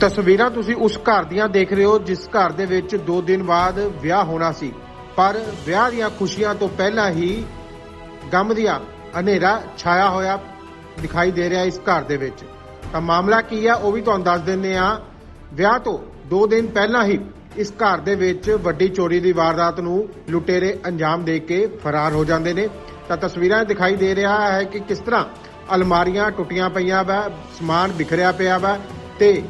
ਤਸਵੀਰਾਂ ਤੁਸੀਂ ਉਸ ਘਰ ਦੀਆਂ ਦੇਖ ਰਹੇ ਹੋ, ਜਿਸ ਘਰ ਦੇ ਵਿੱਚ 2 ਦਿਨ ਬਾਅਦ ਵਿਆਹ ਹੋਣਾ ਸੀ। ਪਰ ਵਿਆਹ ਦੀਆਂ ਖੁਸ਼ੀਆਂ ਤੋਂ ਪਹਿਲਾਂ ਹੀ ਗਮ ਦੀਆਂ ਹਨੇਰਾ ਛਾਇਆ ਹੋਇਆ ਦਿਖਾਈ ਦੇ ਰਿਹਾ ਇਸ ਘਰ ਦੇ ਵਿੱਚ। ਤਾਂ ਮਾਮਲਾ ਕੀ ਆ, ਉਹ ਵੀ ਤੁਹਾਨੂੰ ਦੱਸ ਦਿੰਨੇ ਆ ਵਿਆਹ ਤੋਂ 2 ਦਿਨ ਪਹਿਲਾਂ ਹੀ ਇਸ ਘਰ ਦੇ ਵਿੱਚ ਵੱਡੀ ਚੋਰੀ ਦੀ ਵਾਰਦਾਤ ਨੂੰ ਲੁਟੇਰੇ ਅੰਜਾਮ ਦੇ ਕੇ ਫਰਾਰ ਹੋ ਜਾਂਦੇ ਨੇ। ਤਾਂ ਤਸਵੀਰਾਂ ਦਿਖਾਈ ਦੇ ਰਿਹਾ ਹੈ ਕਿ ਕਿਸ ਤਰ੍ਹਾਂ ਅਲਮਾਰੀਆਂ ਟੁੱਟੀਆਂ ਪਈਆਂ ਵਾ, ਸਮਾਨ ਬਿਖਰਿਆ ਪਿਆ ਵਾ ਤੇ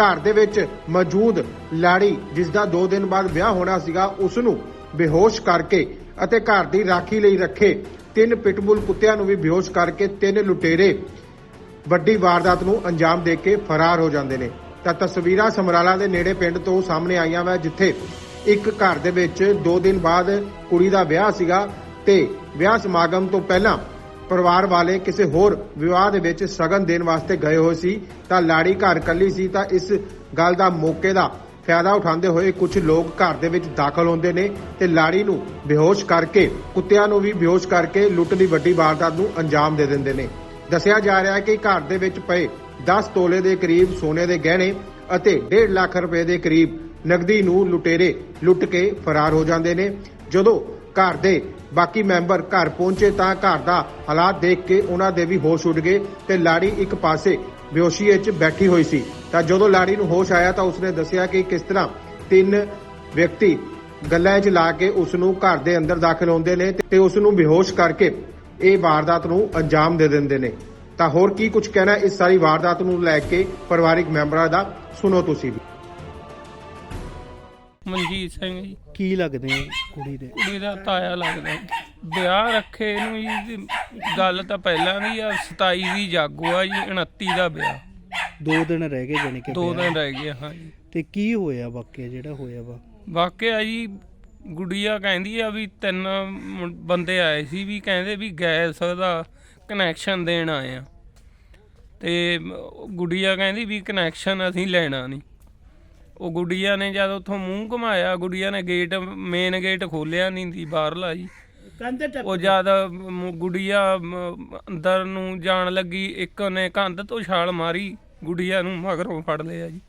ਘਰ ਦੇ ਵਿੱਚ ਮੌਜੂਦ ਲਾੜੀ, ਜਿਸ ਦਾ 2 ਦਿਨ ਬਾਅਦ ਵਿਆਹ ਹੋਣਾ ਸੀਗਾ ਉਸ ਨੂੰ ਬੇਹੋਸ਼ ਕਰਕੇ ਅਤੇ ਘਰ ਦੀ ਰਾਖੀ ਲਈ ਰੱਖੇ। ਤਿੰਨ ਪਿਟਬੁਲ ਕੁੱਤਿਆਂ ਨੂੰ ਵੀ ਬੇਹੋਸ਼ ਕਰਕੇ ਤਿੰਨ ਲੁਟੇਰੇ ਵੱਡੀ ਵਾਰਦਾਤ ਨੂੰ ਅੰਜਾਮ ਦੇ ਕੇ ਫਰਾਰ ਹੋ ਜਾਂਦੇ ਨੇ। ਤਾਂ ਤਸਵੀਰਾਂ ਸਮਰਾਲਾ ਦੇ ਨੇੜੇ ਪਿੰਡ ਤੋਂ ਸਾਹਮਣੇ ਆਈਆਂ ਵਾ, ਜਿੱਥੇ ਇੱਕ ਘਰ ਦੇ ਵਿੱਚ 2 ਦਿਨ ਬਾਅਦ ਕੁੜੀ ਦਾ ਵਿਆਹ ਸੀਗਾ ਤੇ ਵਿਆਹ ਸਮਾਗਮ ਤੋਂ ਪਹਿਲਾਂ ਪਰਿਵਾਰ ਵਾਲੇ ਕਿਸੇ ਹੋਰ ਵਿਵਾਹ ਦੇ ਵਿੱਚ ਸਗਨ ਦੇਣ ਵਾਸਤੇ ਗਏ ਹੋਏ ਸੀ, ਤਾਂ ਲਾੜੀ ਘਰ ਇਕੱਲੀ ਸੀ, ਤਾਂ ਇਸ ਗੱਲ ਦਾ ਮੌਕੇ ਦਾ ਫਾਇਦਾ ਉਠਾਉਂਦੇ ਹੋਏ ਕੁਝ ਲੋਕ ਘਰ ਦੇ ਵਿੱਚ ਦਾਖਲ ਹੁੰਦੇ ਨੇ ਤੇ ਲਾੜੀ ਨੂੰ ਬੇਹੋਸ਼ ਕਰਕੇ, ਕੁੱਤਿਆਂ ਨੂੰ ਵੀ ਬੇਹੋਸ਼ ਕਰਕੇ ਲੁੱਟ ਦੀ ਵੱਡੀ ਵਾਰਦਾਤ ਨੂੰ ਅੰਜਾਮ ਦੇ ਦਿੰਦੇ ਨੇ। ਦੱਸਿਆ ਜਾ ਰਿਹਾ ਹੈ ਕਿ ਘਰ ਦੇ ਵਿੱਚ ਪਏ 10 ਤੋਲੇ ਦੇ ਕਰੀਬ ਸੋਨੇ ਦੇ ਗਹਿਣੇ ਅਤੇ 1.5 ਲੱਖ ਰੁਪਏ ਦੇ ਕਰੀਬ ਨਗਦੀ ਨੂੰ ਲੁਟੇਰੇ ਲੁੱਟ ਕੇ ਫਰਾਰ ਹੋ ਜਾਂਦੇ ਨੇ। ਜਦੋਂ ਘਰ ਦੇ ਬਾਕੀ ਮੈਂਬਰ ਘਰ ਪਹੁੰਚੇ ਤਾਂ ਘਰ ਦਾ ਹਾਲਾਤ ਦੇਖ ਕੇ ਉਹਨਾਂ ਦੇ ਵੀ ਹੋਸ਼ ਉੱਡ ਗਏ ਤੇ ਲਾੜੀ ਇੱਕ ਪਾਸੇ ਬੇਹੋਸ਼ੀ ਵਿੱਚ ਬੈਠੀ ਹੋਈ ਸੀ। ਤਾਂ ਜਦੋਂ ਲਾੜੀ ਨੂੰ ਹੋਸ਼ ਆਇਆ ਤਾਂ ਉਸਨੇ ਦੱਸਿਆ ਕਿ ਕਿਸ ਤਰ੍ਹਾਂ ਤਿੰਨ ਵਿਅਕਤੀ ਗੱਲਾਂ 'ਚ ਲਾ ਕੇ ਉਸ ਨੂੰ ਘਰ ਦੇ ਅੰਦਰ ਦਾਖਲ ਹੁੰਦੇ ਨੇ ਤੇ ਉਸ ਨੂੰ ਬੇਹੋਸ਼ ਕਰਕੇ ਇਹ ਵਾਰਦਾਤ ਨੂੰ ਅੰਜਾਮ ਦੇ ਦਿੰਦੇ ਨੇ। ਤਾਂ ਹੋਰ ਕੀ ਕੁਝ ਕਹਿਣਾ ਇਸ ਸਾਰੀ ਵਾਰਦਾਤ ਨੂੰ ਲੈ ਕੇ ਪਰਿਵਾਰਿਕ ਮੈਂਬਰਾਂ ਦਾ? ਸੁਣੋ ਤੁਸੀਂ ਵੀ। ਮਨਜੀਤ ਸਿੰਘ ਜੀ। ਕੀ ਲੱਗਦੇ ਆ ਕੁੜੀ ਦੇ? ਕੁੜੀ ਦਾ ਤਾਇਆ ਲੱਗਦਾ। ਵਿਆਹ ਰੱਖੇ ਨੂੰ ਜੀ ਤੇ ਗੱਲ ਤਾਂ ਪਹਿਲਾਂ ਦੀ ਆ 27 ਦੀ ਜਾਗੋ ਆ ਜੀ 29 ਦਾ ਵਿਆਹ। ਦੋ ਦਿਨ ਰਹਿ ਗਏ ਜਾਣੀ ਕਿ ਦੋ ਵਿਆਹ। ਦਿਨ ਰਹਿ ਗਏ ਹਾਂ ਜੀ ਤੇ ਕੀ ਹੋਇਆ ਵਾਕਿਆ ਜਿਹੜਾ ਹੋਇਆ ਵਾ? ਵਾਕਿਆ ਜੀ ਗੁੜੀਆ ਕਹਿੰਦੀ ਆ ਵੀ ਤਿੰਨ ਮੁੰ- ਬੰਦੇ ਆਏ ਸੀ ਵੀ ਕਹਿੰਦੇ ਵੀ ਗੈਸ ਦਾ ਕਨੈਕਸ਼ਨ ਦੇਣ ਆਏ ਆ। ਤੇ ਮ- ਗੁੜੀਆ ਕਹਿੰਦੀ ਵੀ ਕਨੈਕਸ਼ਨ ਅਸੀਂ ਲੈਣਾ ਨਹੀਂ। ਉਹ ਗੁੜੀਆ ਨੇ ਜਦ ਉੱਥੋਂ ਮੂੰਹ ਘੁਮਾਇਆ ਗੁੜੀਆ ਨੇ ਗੇਟ ਮੇਨ ਗੇਟ ਖੋਲਿਆ ਨਹੀਂ ਸੀ ਬਾਹਰਲਾ ਜੀ ਉਹ ਜਦ ਮ- ਗੁੜੀਆ ਮ- ਅੰਦਰ ਨੂੰ ਜਾਣ ਲੱਗੀ ਇੱਕ ਨੇ ਕੰਧ ਤੋਂ ਛਾਲ ਮਾਰੀ ਗੁੜੀਆ ਨੂੰ ਮਗਰੋਂ ਫੜ ਲਿਆ ਜੀ।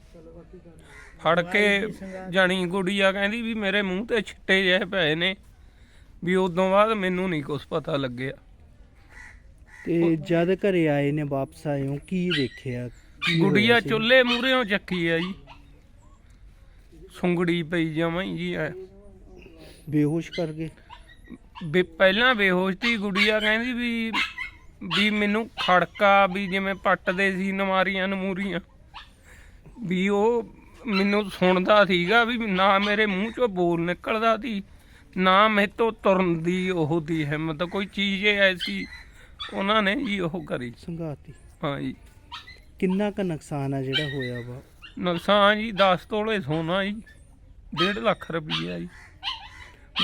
ਫੜ ਕੇ ਜਾਣੀ ਗੁੜੀਆ ਕਹਿੰਦੀ ਵੀ ਮੇਰੇ ਮੂੰਹ ਤੇ ਛਿੱਟੇ ਜਿਹੇ ਪਏ ਨੇ ਵੀ ਉਦੋਂ ਬਾਅਦ ਮੈਨੂੰ ਨਹੀਂ ਕੁਝ ਪਤਾ ਲੱਗਿਆ। ਤੇ ਜਦ ਘਰੇ ਆਏ ਨੇ ਵਾਪਸ ਆਏ ਹੋ ਕੀ ਦੇਖਿਆ? ਕੀ ਹੋਇਆ ਗੁੜੀਆ ਸੀ? ਚੁੱਲ੍ਹੇ ਮੂਹਰੇੋਂ ਚੱਕੀ ਆ ਜੀ। ਸੁੰਗੜੀ ਪਈ ਹੀ ਜੀ ਐ। ਬੇਹੋਸ਼ ਕਰ ਗਏ ਵੀ ਪਹਿਲਾਂ ਬੇਹੋਸ਼ ਸੀ ਗੁੜੀਆ ਕਹਿੰਦੀ ਵੀ ਵੀ ਮੈਨੂੰ ਖੜਕਾ ਵੀ ਜਿਵੇਂ ਪੱਟਦੇ ਸੀ ਨਮਾਰੀਆਂ ਨਮੂਰੀਆਂ। ਵੀ ਉਹ ਮੈਨੂੰ ਸੁਣਦਾ ਸੀਗਾ ਵੀ ਨਾ ਮੇਰੇ ਮੂੰਹ ਚੋਂ ਬੋਲ ਨਿਕਲਦਾ ਸੀ ਨਾ ਮੇਰੇ ਤੋਂ ਤੁਰਨ ਦੀ ਉਹ ਦੀ ਹਿੰਮਤ। ਕੋਈ ਚੀਜ਼ ਐਸੀ ਉਹਨਾਂ ਨੇ ਜੀ ਉਹ ਕਰੀ। ਸੰਘਾਤੀ। ਹਾਂ ਜੀ। ਕਿੰਨਾ ਕ ਨੁਕਸਾਨ ਆ ਜਿਹੜਾ ਹੋਇਆ ਵਾ? ਨੁਕਸਾਨ ਜੀ 10 ਤੋਲੇ ਸੋਨਾ ਜੀ 1.5 ਲੱਖ ਰੁਪਈਆ ਜੀ।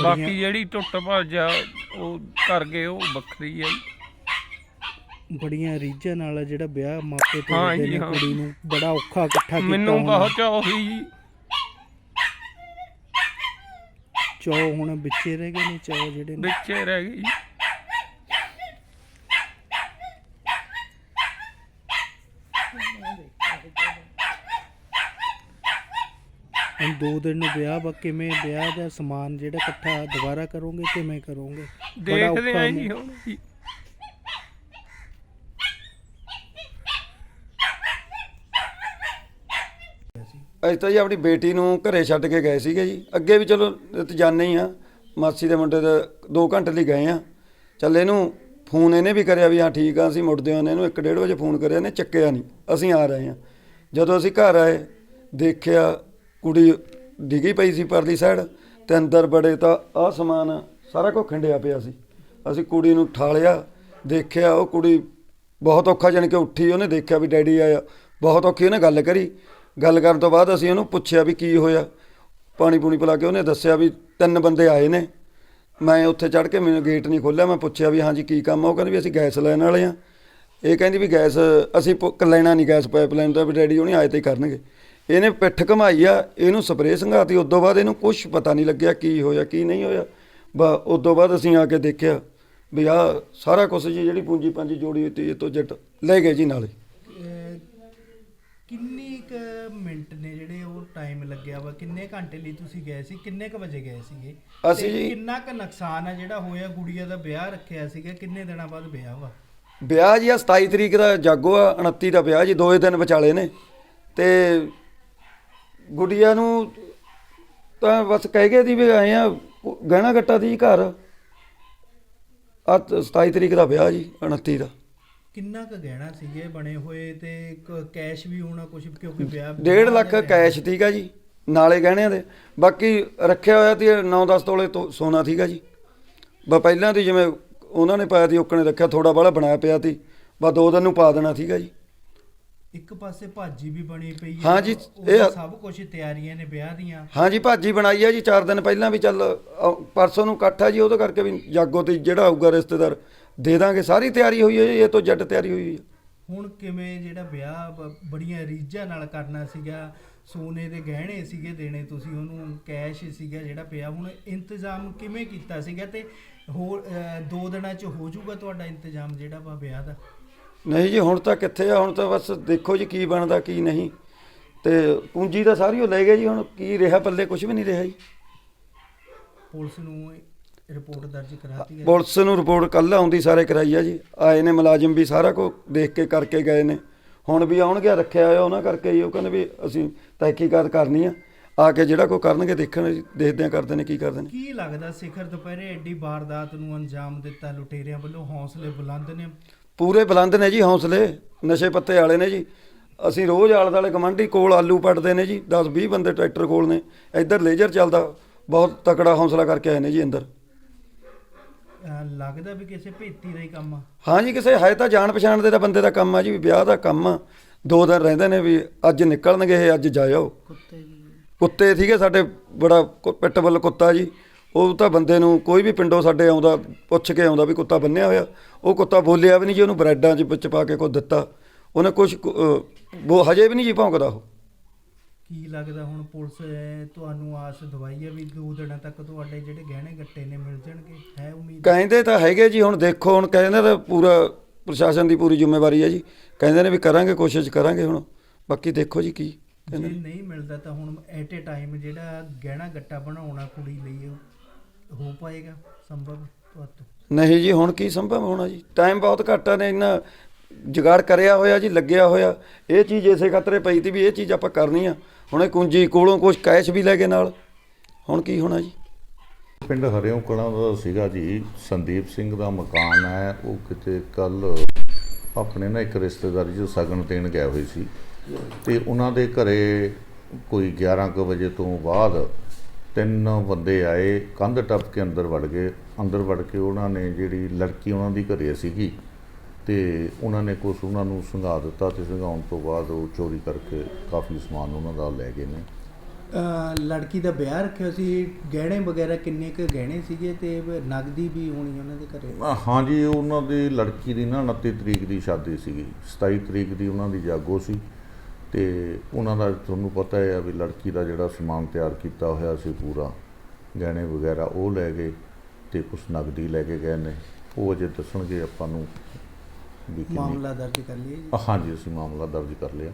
ਬਾਕੀ ਜਿਹੜੀ ਟੁੱਟ ਭੱਜ ਆ ਉਹ ਕਰ ਗਏ ਉਹ ਵੱਖਰੀ ਆ ਜੀ। ਬੜੀਆਂ ਰੀਝਾਂ ਨਾਲ ਜਿਹੜਾ ਵਿਆਹ ਮਾਪੇ ਹਾਂ ਤੋਰਦੇ ਜੀ, ਨੇ ਹਾਂ। ਕੁੜੀ ਨੂੰ ਬੜਾ ਔਖਾ ਇਕੱਠਾ ਕੀਤਾ ਮੈਨੂੰ ਹੋਣਾ। ਬਹੁਤ ਚਾਅ ਸੀ ਜੀ। ਚੌ ਹੁਣ ਵਿੱਚੇ ਰਹਿ ਗਏ ਨੇ ਚੌ ਜਿਹੜੇ ਨੇ। ਵਿੱਚੇ ਰਹਿ ਗਈ ਜੀ। ਹੁਣ ਦੋ ਦਿਨ ਨੂੰ ਵਿਆਹ ਵਾ ਕਿਵੇਂ ਵਿਆਹ ਦਾ ਸਮਾਨ ਜਿਹੜਾ ਇਕੱਠਾ ਦੁਬਾਰਾ ਕਰੋਗੇ ਕਿਵੇਂ ਕਰੋਗੇ? ਬੜਾ ਦੇਖਦੇ ਔਖਾ ਆ ਜੀ ਹੁਣ ਜੀ। ਅਸੀਂ ਤਾਂ ਜੀ ਆਪਣੀ ਬੇਟੀ ਨੂੰ ਘਰੇ ਛੱਡ ਕੇ ਗਏ ਸੀਗੇ ਜੀ। ਅੱਗੇ ਵੀ ਚਲੋ ਇਹ ਤਾਂ ਜਾਣੇ ਹੀ ਆ। ਮਾਸੀ ਦੇ ਮੁੰਡੇ ਦੇ 2 ਘੰਟੇ ਲਈ ਗਏ ਆ। ਚੱਲ ਇਹਨੂੰ ਫੋਨ ਇਹਨੇ ਵੀ ਕਰਿਆ ਵੀ ਹਾਂ ਠੀਕ ਆ ਅਸੀਂ ਮੁੜਦੇ ਹਾਂ ਇਹਨੂੰ 1:30 ਵਜੇ ਫੋਨ ਕਰਿਆ ਨੇ ਚੱਕਿਆ ਨਹੀਂ। ਅਸੀਂ ਆ ਰਹੇ ਆ ਜਦੋਂ ਅਸੀਂ ਘਰ ਆਏ ਦੇਖਿਆ ਕੁੜੀ ਡਿੱਗੀ ਪਈ ਸੀ ਪਰਲੀ ਸਾਈਡ ਤੇ ਅੰਦਰ ਬੜੇ ਤਾਂ ਆਹ ਸਮਾਨ ਸਾਰਾ ਕੁਝ ਖਿੰਡਿਆ ਪਿਆ ਸੀ। ਅਸੀਂ ਕੁੜੀ ਨੂੰ ਠਾਲਿਆ, ਦੇਖਿਆ, ਉਹ ਕੁੜੀ ਬਹੁਤ ਔਖਾ ਜਾਣੀ ਕਿ ਉੱਠੀ, ਉਹਨੇ ਦੇਖਿਆ ਵੀ ਡੈਡੀ ਆਇਆ। ਬਹੁਤ ਔਖੀ ਉਹਨੇ ਗੱਲ ਕਰੀ। ਗੱਲ ਕਰਨ ਤੋਂ ਬਾਅਦ ਅਸੀਂ ਉਹਨੂੰ ਪੁੱਛਿਆ ਵੀ ਕੀ ਹੋਇਆ। ਪਾਣੀ ਪੂਣੀ ਪਿਲਾ ਕੇ ਉਹਨੇ ਦੱਸਿਆ ਵੀ ਤਿੰਨ ਬੰਦੇ ਆਏ ਨੇ। ਮੈਂ ਉੱਥੇ ਚੜ੍ਹ ਕੇ ਮੈਨੂੰ ਗੇਟ ਨਹੀਂ ਖੋਲ੍ਹਿਆ, ਮੈਂ ਪੁੱਛਿਆ ਵੀ ਹਾਂਜੀ ਕੀ ਕੰਮ ਆ? ਉਹ ਕਹਿੰਦੇ ਵੀ ਅਸੀਂ ਗੈਸ ਲੈਣ ਵਾਲੇ ਆ ਇਹ ਕਹਿੰਦੀ ਵੀ ਗੈਸ, ਅਸੀਂ ਪੁ- ਲੈਣਾ ਨਹੀਂ ਗੈਸ ਪਾਈਪਲਾਈਨ ਤੋਂ, ਵੀ ਡੈਡੀ ਉਹਨੇ ਆਏ ਤੇ ਹੀ ਕਰਨਗੇ। ਇਹਨੇ ਪਿੱਠ ਘਮਾਈ ਆ ਇਹਨੂੰ ਸਪਰੇਅ ਸੰਘਾਤੀ ਉਦੋਂ ਬਾਅਦ ਇਹਨੂੰ ਕੁਝ ਪਤਾ ਨਹੀਂ ਲੱਗਿਆ ਕੀ ਹੋਇਆ ਕੀ ਨਹੀਂ ਹੋਇਆ। ਬਾ ਉਦੋਂ ਬਾਅਦ ਅਸੀਂ ਆ ਕੇ ਦੇਖਿਆ ਵੀ ਆ ਸਾਰਾ ਕੁਝ ਜੀ ਜਿਹੜੀ ਪੂੰਜੀ ਪੰਜੀ ਜੋੜੀ ਹੋਈ ਤੀ ਇਹ ਤੋਂ ਜੱਟ ਲੈ ਗਏ ਜੀ ਨਾਲੇ। ਕਿੰਨੀ ਕੁ ਮਿੰਟ ਨੇ ਜਿਹੜੇ ਉਹ ਟਾਈਮ ਲੱਗਿਆ ਵਾ? ਕਿੰਨੇ ਘੰਟੇ ਲਈ ਤੁਸੀਂ ਗਏ ਸੀ? ਕਿੰਨੇ ਕੁ ਵਜੇ ਗਏ ਸੀਗੇ? ਅਸੀਂ ਜੀ- ਕਿੰਨਾ ਕੁ ਨੁਕਸਾਨ ਆ ਜਿਹੜਾ ਹੋਇਆ? ਗੁੜੀਆ ਦਾ ਵਿਆਹ ਰੱਖਿਆ ਸੀਗਾ ਕਿੰਨੇ ਦਿਨਾਂ ਬਾਅਦ ਵਿਆਹ ਵਾ? ਵਿਆਹ ਜੀ ਆ 27 ਤਰੀਕ ਦਾ ਜਾਗੋ ਆ 29 ਦਾ ਵਿਆਹ ਜੀ ਦੋਏ ਦਿਨ ਵਿਚਾਲੇ ਨੇ। ਤੇ ਗੁੱਡੀਆ ਨੂੰ ਤਾਂ ਬਸ ਕਹਿ ਗਏ ਦੀ ਵੀ ਆਏ ਆ ਗਹਿਣਾ ਗੱਟਾ ਦੀ ਘਰ। ਆ 27 ਤਰੀਕ ਦਾ ਵਿਆਹ ਜੀ 29 ਦਾ। ਕਿੰਨਾ ਕੁ ਗਹਿਣਾ ਸੀਗੇ ਬਣੇ ਹੋਏ ਤੇ ਕ- ਕੈਸ਼ ਵੀ ਹੋਣਾ ਕੁਝ ਕਿਉਂਕਿ ਵਿਆਹ 1.5 ਲੱਖ ਕੈਸ਼ ਸੀਗਾ ਜੀ ਨਾਲੇ ਗਹਿਣਿਆਂ ਦੇ। ਬਾਕੀ ਰੱਖਿਆ ਹੋਇਆ ਸੀ 9-10 ਤੋਲੇ ਤੋਂ ਸੋਨਾ ਸੀਗਾ ਜੀ। ਬਾ ਪਹਿਲਾਂ ਦੀ ਜਿਵੇਂ ਉਹਨਾਂ ਨੇ ਪਾਇਆ ਸੀ ਓਕਣੇ ਰੱਖਿਆ ਥੋੜਾ ਬਾਹਲਾ ਬਣਾਇਆ ਪਿਆ ਸੀ। ਬਾ ਦੋ ਦਿਨ ਨੂੰ ਪਾ ਦੇਣਾ ਸੀਗਾ ਜੀ। ਇੱਕ ਪਾਸੇ ਭਾਜੀ ਵੀ ਬਣੀ ਪਈ ਹੈ ਹਾਂ ਜੀ, ਇਹ- ਸਭ ਕੁਝ ਤਿਆਰੀਆਂ ਨੇ ਵਿਆਹ ਦੀਆਂ। ਹਾਂਜੀ ਭਾਜੀ ਬਣਾਈ ਆ ਜੀ 4 ਦਿਨ ਪਹਿਲਾਂ ਵੀ ਚੱਲ ਅ, ਪਰਸੋਂ ਨੂੰ ਇਕੱਠ ਆ ਜੀ ਉਹਦੇ ਕਰਕੇ ਵੀ ਜਾਗੋ ਤੇ ਜਿਹੜਾ ਆਊਗਾ ਰਿਸ਼ਤੇਦਾਰ ਦੇ ਦਾਂਗੇ ਸਾਰੀ ਤਿਆਰੀ ਹੋਈ ਹੈ ਜੀ ਇਹ ਤੋਂ ਜੱਟ ਤਿਆਰੀ ਹੋਈ ਹੈ। ਹੁਣ ਕਿਵੇਂ ਜਿਹੜਾ ਵਿਆਹ ਬ- ਬੜੀਆਂ ਰੀਝਾਂ ਨਾਲ ਕਰਨਾ ਸੀਗਾ ਸੋਨੇ ਦੇ ਗਹਿਣੇ ਸੀਗੇ ਦੇਣੇ ਤੁਸੀਂ ਉਹਨੂੰ ਕੈਸ਼ ਸੀਗਾ ਜਿਹੜਾ ਪਿਆ ਹੁਣ ਇੰਤਜ਼ਾਮ ਕਿਵੇਂ ਕੀਤਾ ਸੀਗਾ ਤੇ ਹੋਰ ਦੋ ਦਿਨਾਂ ਚ ਹੋ ਜਾਊਗਾ ਤੁਹਾਡਾ ਇੰਤਜ਼ਾਮ ਜਿਹੜਾ ਵਾ ਵਿਆਹ ਦਾ? ਨਹੀਂ ਜੀ ਹੁਣ ਤਾਂ ਕਿੱਥੇ ਆ ਹੁਣ ਤਾਂ ਬਸ ਦੇਖੋ ਜੀ ਕੀ ਬਣਦਾ ਕੀ ਨਹੀਂ। ਤੇ ਪੂੰਜੀ ਤਾਂ ਸਾਰੀ ਉਹ ਲੈ ਗਏ ਜੀ ਹੁਣ ਕੀ ਰਿਹਾ ਪੱਲੇ ਕੁਝ ਵੀ ਨਹੀਂ ਰਿਹਾ ਜੀ। ਪੁਲਿਸ ਨੂੰ ਰਿਪੋਰਟ ਦਰਜ ਕਰਾਤੀ ਹੈ। ਪੁਲਿਸ ਨੂੰ ਰਿਪੋਰਟ ਕੱਲ ਆਉਂਦੀ ਸਾਰੇ ਕਰਾਈ ਆ ਜੀ। ਆਏ ਨੇ ਮੁਲਾਜ਼ਮ ਵੀ ਸਾਰਾ ਕੁਝ ਦੇਖ ਕੇ ਕਰਕੇ ਗਏ ਨੇ। ਹੁਣ ਵੀ ਆਉਣਗੇ ਰੱਖਿਆ ਹੋਇਆ ਉਹਨਾਂ ਕਰਕੇ ਹੀ ਉਹ ਕਹਿੰਦੇ ਵੀ ਅਸੀਂ ਤਹਿਕੀਕਾਤ ਕਰਨੀ ਆ। ਆ ਕੇ ਜਿਹੜਾ ਕੋਈ ਕਰਨਗੇ ਦੇਖਣ ਦੇਖਦੇ ਆ ਕਰਦੇ ਨੇ ਕੀ ਕਰਦੇ ਨੇ। ਕੀ ਲੱਗਦਾ ਸਿਖਰ ਦੁਪਹਿਰੇ ਐਡੀ ਵਾਰਦਾਤ ਨੂੰ ਅੰਜਾਮ ਦਿੱਤਾ ਲੁਟੇਰਿਆਂ ਵੱਲੋਂ? ਹੌਸਲੇ ਬੁਲੰਦ ਨੇ। ਪੂਰੇ ਬੁਲੰਦ ਨੇ ਜੀ ਹੌਸਲੇ ਨਸ਼ੇ ਪੱਤੇ ਵਾਲੇ ਨੇ ਜੀ। ਅਸੀਂ ਰੋਜ਼ ਆਲੇ ਦੁਆਲੇ ਗਮੰਡੀ ਕੋਲ ਆਲੂ ਪੱਟਦੇ ਨੇ ਜੀ 10 20 ਬੰਦੇ ਟਰੈਕਟਰ ਕੋਲ ਨੇ। ਇੱਧਰ ਲੇਜ਼ਰ ਚੱਲਦਾ ਬਹੁਤ ਤਕੜਾ ਹੌਸਲਾ ਕਰਕੇ ਆਏ ਨੇ ਜੀ ਅੰਦਰ। ਲੱਗਦਾ ਵੀ ਕਿਸੇ ਭੇਤੀ ਦਾ ਹੀ ਕੰਮ ਆ। ਹਾਂ ਜੀ ਕਿਸੇ ਹੈ ਤਾਂ ਜਾਣ ਪਛਾਣ ਦੇ ਤਾਂ ਬੰਦੇ ਦਾ ਕੰਮ ਆ ਜੀ ਵੀ ਵਿਆਹ ਦਾ ਕੰਮ ਆ। ਦੋ ਦਿਨ ਰਹਿੰਦੇ ਨੇ ਵੀ ਅੱਜ ਨਿਕਲਣਗੇ ਇਹ ਅੱਜ ਜਾਇਓ। ਕੁੱਤੇ ਜੀ। ਕੁੱਤੇ ਸੀਗੇ ਸਾਡੇ ਬੜਾ ਕੁ- ਪਿਟਬੁਲ ਕੁੱਤਾ ਜੀ। ਉਹ ਤਾਂ ਬੰਦੇ ਨੂੰ ਕੋਈ ਵੀ ਪਿੰਡੋਂ ਸਾਡੇ ਆਉਂਦਾ ਪੁੱਛ ਕੇ ਆਉਂਦਾ ਵੀ ਕੁੱਤਾ ਬੰਨਿਆ ਹੋਇਆ। ਉਹ ਕੁੱਤਾ ਬੋਲਿਆ ਵੀ ਨਹੀਂ ਜੀ ਉਹਨੂੰ ਬ੍ਰੈਡਾਂ 'ਚ ਵਿੱਚ ਪਾ ਕੇ ਕੁਝ ਦਿੱਤਾ। ਉਹਨੇ ਕੁਝ ਉਹ ਹਜੇ ਵੀ ਨਹੀਂ ਜੀ ਭੌਂਕਦਾ ਉਹ। ਕੀ ਲੱਗਦਾ ਹੁਣ ਪੁਲਿਸ ਤੁਹਾਨੂੰ ਆਸ ਦਵਾਈ ਹੈ ਵੀ ਦੋ ਦਿਨਾਂ ਤੱਕ ਤੁਹਾਡੇ ਜਿਹੜੇ ਗਹਿਣੇ ਗੱਟੇ ਨੇ ਮਿਲ ਜਾਣਗੇ? ਹੈ ਉਮੀਦ? ਕਹਿੰਦੇ ਤਾਂ ਹੈਗੇ ਜੀ ਹੁਣ ਦੇਖੋ ਹੁਣ ਕਹਿੰਦੇ ਤਾਂ ਪੂਰਾ ਪ੍ਰਸ਼ਾਸਨ ਦੀ ਪੂਰੀ ਜ਼ਿੰਮੇਵਾਰੀ ਹੈ ਜੀ। ਕਹਿੰਦੇ ਨੇ ਵੀ ਕਰਾਂਗੇ ਕੋਸ਼ਿਸ਼ ਕਰਾਂਗੇ ਹੁਣ। ਬਾਕੀ ਦੇਖੋ ਜੀ ਕੀ ਜੇ ਨਹੀਂ ਮਿਲਦਾ ਤਾਂ ਹੁਣ ਐਟ ਏ ਟਾਈਮ ਜਿਹੜਾ ਗਹਿਣਾ ਗੱਟਾ ਬਣਾਉਣਾ ਕੁੜੀ ਲਈ ਉਹ। ਹੋ ਪਾਏਗਾ ਸੰਭਵ ਤੁਹਾਤੋਂ ਨਹੀਂ ਜੀ ਹੁਣ ਕੀ ਸੰਭਵ ਹੋਣਾ ਜੀ? ਟਾਈਮ ਬਹੁਤ ਘੱਟ ਆ ਨੇ ਇੰਨਾ ਜੁਗਾੜ ਕਰਿਆ ਹੋਇਆ ਜੀ ਲੱਗਿਆ ਹੋਇਆ। ਇਹ ਚੀਜ਼ ਇਸੇ ਖਾਤਰੇ ਪਈ ਤੀ ਵੀ ਇਹ ਚੀਜ਼ ਆਪਾਂ ਕਰਨੀ ਆ। ਹੁਣ ਇਹ ਕੁੰਜੀ ਕੋਲੋਂ ਕੁਝ ਕੈਸ਼ ਵੀ ਲੈ ਗਏ ਨਾਲ। ਹੁਣ ਕੀ ਹੋਣਾ ਜੀ? ਪਿੰਡ ਹਰਿਓਂ ਕਲਾਂ ਦਾ ਸੀਗਾ ਜੀ ਸੰਦੀਪ ਸਿੰਘ ਦਾ ਮਕਾਨ ਹੈ। ਉਹ ਕਿਤੇ ਕੱਲ ਆਪਣੇ ਨਾ ਇੱਕ ਰਿਸ਼ਤੇਦਾਰੀ 'ਚ ਸਗਨ ਦੇਣ ਗਏ ਹੋਏ ਸੀ। ਤੇ ਉਹਨਾਂ ਦੇ ਘਰੇ ਕੋਈ 11 ਕੁ ਵਜੇ ਤੋਂ ਬਾਅਦ ਤਿੰਨ ਬੰਦੇ ਆਏ ਕੰਧ ਟੱਪ ਕੇ ਅੰਦਰ ਵੜ ਗਏ। ਅੰਦਰ ਵੜ ਕੇ ਉਹਨਾਂ ਨੇ ਜਿਹੜੀ ਲੜਕੀ ਉਹਨਾਂ ਦੀ ਘਰੇ ਸੀਗੀ ਤੇ ਉਹਨਾਂ ਨੇ ਕੁਛ ਉਹਨਾਂ ਨੂੰ ਸੰਘਾ ਦਿੱਤਾ ਤੇ ਸੰਘਾਉਣ ਤੋਂ ਬਾਅਦ ਉਹ ਚੋਰੀ ਕਰਕੇ ਕਾਫੀ ਸਮਾਨ ਉਹਨਾਂ ਦਾ ਲੈ ਗਏ ਨੇ। ਲੜਕੀ ਦਾ ਵਿਆਹ ਰੱਖਿਆ ਸੀ ਗਹਿਣੇ ਵਗੈਰਾ ਕਿੰਨੇ ਕੁ ਗਹਿਣੇ ਸੀਗੇ ਤੇ ਨਗਦੀ ਵੀ ਹੋਣੀ ਉਹਨਾਂ ਦੇ ਘਰੇ? ਅ, ਹਾਂਜੀ ਉਹਨਾਂ ਦੀ ਲੜਕੀ ਦੀ ਨਾ 29 ਤਰੀਕ ਦੀ ਸ਼ਾਦੀ ਸੀਗੀ 27 ਤਰੀਕ ਦੀ ਉਹਨਾਂ ਦੀ ਜਾਗੋ ਸੀ। ਤੇ ਉਹਨਾਂ ਦਾ ਤੁਹਾਨੂੰ ਪਤਾ ਹੈ ਵੀ ਲੜਕੀ ਦਾ ਜਿਹੜਾ ਸਮਾਨ ਤਿਆਰ ਕੀਤਾ ਹੋਇਆ ਸੀ ਪੂਰਾ ਗਹਿਣੇ ਵਗੈਰਾ ਉਹ ਲੈ ਗਏ ਤੇ ਕੁਛ ਨਗਦੀ ਲੈ ਕੇ ਗਏ ਨੇ। ਉਹ ਅਜੇ ਦੱਸਣਗੇ ਆਪਾਂ ਨੂੰ ਵੀ ਕਿੰਨੀ ਮਾਮਲਾ ਦਰਜ ਕਰ ਲਿਆ ਜੀ। ਹਾਂਜੀ ਅਸੀਂ ਮਾਮਲਾ ਦਰਜ ਕਰ ਲਿਆ।